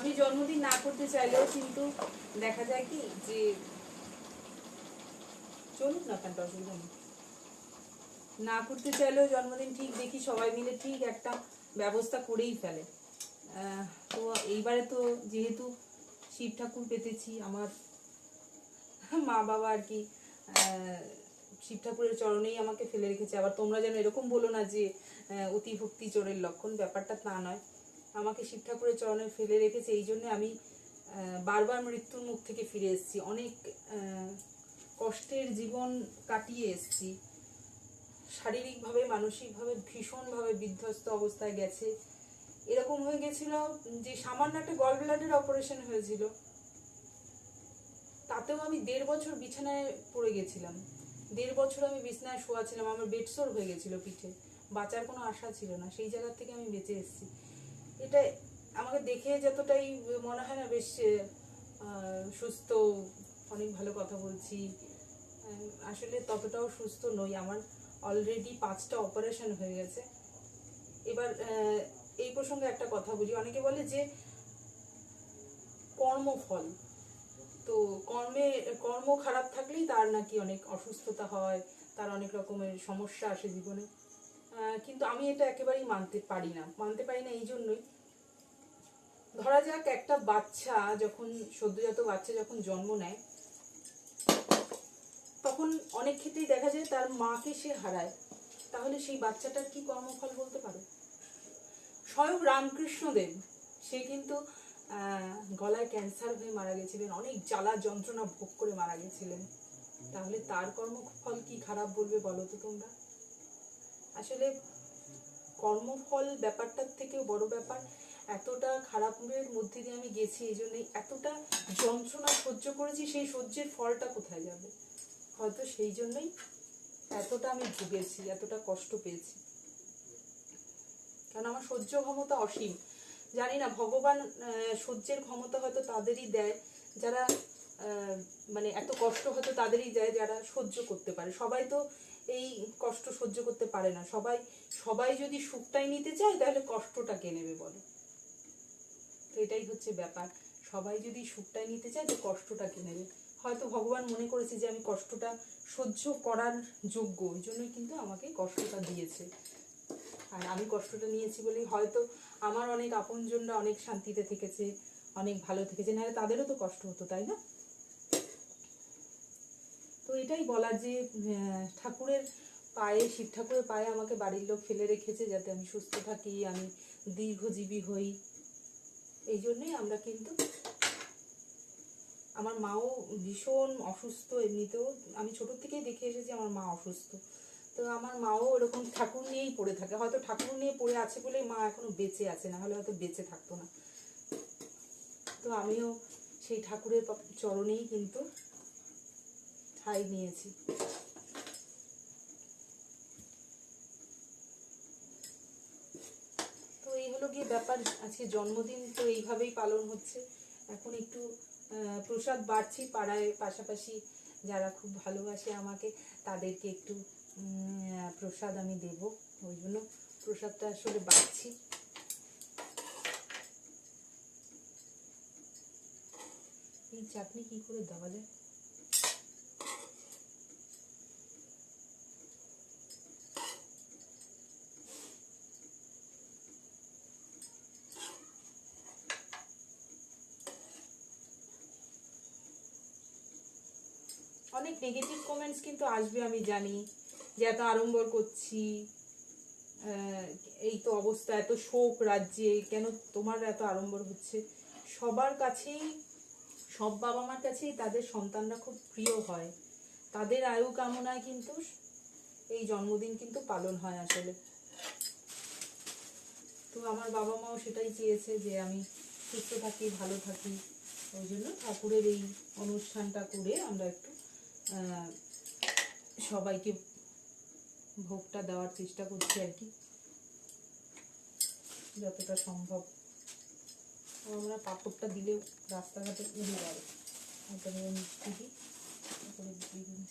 আমি জন্মদিন না করতে চাইলেও কিন্তু দেখা যায় কি যে চলুক না প্যান্ট অসুবিধা নেই না করতে চাইলেও জন্মদিন ঠিক দেখি সবাই মিলে ঠিক একটা ব্যবস্থা করেই ফেলে। তো এইবারে তো যেহেতু শিব ঠাকুর পেতেছি আমার মা বাবা আর কি শিব ঠাকুরের চরণেই আমাকে ফেলে রেখেছে। আবার তোমরা যেন এরকম বলো না যে আহ, অতি ভক্তি চোরের লক্ষণ ব্যাপারটা তা নয়। আমাকে শিব ঠাকুরের চরণে ফেলে রেখেছে, এই জন্য আমি বারবার মৃত্যুর মুখ থেকে ফিরে এসেছি। অনেক কষ্টের জীবন কাটিয়ে এসেছি। শারীরিকভাবে, মানসিকভাবে ভীষণভাবে বিধ্বস্ত অবস্থায় গেছে। এরকম হয়ে গেছিল যে সামান্য একটা গল ব্লাডের অপারেশন হয়েছিল। তাতেও আমি দেড় বছর বিছানায় পড়ে গেছিলাম। দেড় বছর আমি বিছানায় শোয়া ছিলাম আমার বেডসোর হয়ে গেছিল পিঠে। বাঁচার কোনো আশা ছিল না। সেই জায়গার থেকে আমি বেঁচে এসেছি। এটা আমাকে দেখে যতটাই মনে হয় না, বেশ সুস্থ, অনেক ভালো কথা বলছি। আসলে ততটাও সুস্থ নই। আমার অলরেডি পাঁচটা অপারেশন হয়ে গেছে। এবার এই প্রসঙ্গে একটা কথা বলি। অনেকে বলে যে, কর্মফল। তো কর্মে, কর্ম খারাপ থাকলেই তার নাকি অনেক অসুস্থতা হয়, তার অনেক রকমের সমস্যা আসে জীবনে। কিন্তু আমি এটা একেবারেই মানতে পারি না। মানতে পারি না এই জন্যই। ধরা যাক একটা বাচ্চা যখন, সদ্যজাত বাচ্চা যখন জন্ম নেয়, তখন অনেক ক্ষেত্রেই দেখা যায় তার মাকে সে হারায়। তাহলে সেই বাচ্চাটার কি কর্মফল বলতে পারো? স্বয়ং রামকৃষ্ণদেব সে কিন্তু গলায় ক্যান্সার হয়ে মারা গেছিলেন, অনেক জ্বালা যন্ত্রণা ভোগ করে মারা গেছিলেন। তাহলে তার কর্মফল কি খারাপ বলবে বলো তো তোমরা? আসলে কর্মফল ব্যাপারটার থেকেও বড় ব্যাপার। এতটা খারাপের মধ্যে দিয়ে আমি গেছি, এই জন্যই এতটা যন্ত্রণা সহ্য করেছি, সেই সহ্যের ফলটা কোথায় যাবে? হয়তো সেই জন্যই এতটা আমি ভুগেছি, এতটা কষ্ট পেয়েছি। কারণ আমার সহ্য ক্ষমতা অসীম। জানি না, ভগবান সহ্যের ক্ষমতা হয়তো তাদেরই দেয়। যারা মানে এত কষ্ট হয়তো তাদেরই দেয় যারা সহ্য করতে পারে। সবাই তো এই কষ্ট সহ্য করতে পারে না। সবাই সবাই যদি সুখটাই নিতে চায়, তাহলে কষ্টটা কে নেবে বলো? তো এটাই হচ্ছে ব্যাপার। সবাই যদি সুখটাই নিতে চায়, তো কষ্টটা কে নেবে? হয়তো ভগবান মনে করেছে যে, আমি কষ্টটা সহ্য করার যোগ্য, ওই জন্যই কিন্তু আমাকে কষ্টটা দিয়েছে। আর আমি কষ্টটা নিয়েছি বলেই হয়তো আমার অনেক আপনজনরা অনেক শান্তিতে থেকেছে, অনেক ভালো থেকেছে, নাহলে তাদেরও তো কষ্ট হতো, তাই না? তো এটাই বলার যে ঠাকুরের পায়ে, শিব ঠাকুরের পায়ে আমাকে বাড়ির লোক ফেলে রেখেছে যাতে আমি সুস্থ থাকি, আমি দীর্ঘজীবী হই। এই জন্যই আমরা কিন্তু, আমার মাও ভীষণ অসুস্থ এমনিতেও। আমি ছোটোর থেকেই দেখে এসেছি আমার মা অসুস্থ। তো আমার মাও এরকম ঠাকুর নিয়েই পড়ে থাকে। হয়তো ঠাকুর নিয়ে পড়ে আছে বলেই মা এখনও বেঁচে আছে, না হলে হয়তো বেঁচে থাকতো না। তো আমিও সেই ঠাকুরের চরণেই কিন্তু ঠাই নিয়েছি। তো এই হলো গিয়ে ব্যাপার, আজকে জন্মদিন তো এইভাবেই পালন হচ্ছে। এখন একটু প্রসাদ বাড়ছি পাড়ায়, পাশাপাশি যারা খুব ভালোবাসে আমাকে, তাদেরকে একটু প্রসাদ আমি দেব। ওই জন্য প্রসাদটা আসলে বাড়ছি। এই চাটনি কি করে দেওয়া যায়? অনেক নেগেটিভ কমেন্টস কিন্তু আসবে, আমি জানি। যে এত আড়ম্বর করছি এই তো অবস্থা, এত শোক রাজ্যে, কেন তোমার এত আড়ম্বর হচ্ছে? সবার কাছেই, সব বাবা মার কাছেই তাদের সন্তানরা খুব প্রিয় হয়। তাদের আয়ু কামনায় কিন্তু এই জন্মদিন কিন্তু পালন হয় আসলে। তো আমার বাবা মাও সেটাই চেয়েছে যে আমি সুস্থ থাকি, ভালো থাকি। ওই জন্য ঠাকুরের এই অনুষ্ঠানটা করে আমরা একটু সবাইকে ভোগটা দেওয়ার চেষ্টা করছি আর কি, যতটা সম্ভব। আমরা পাপড়টা দিলেও রাস্তাঘাটে উড়ে যাবে। দিয়ে দিই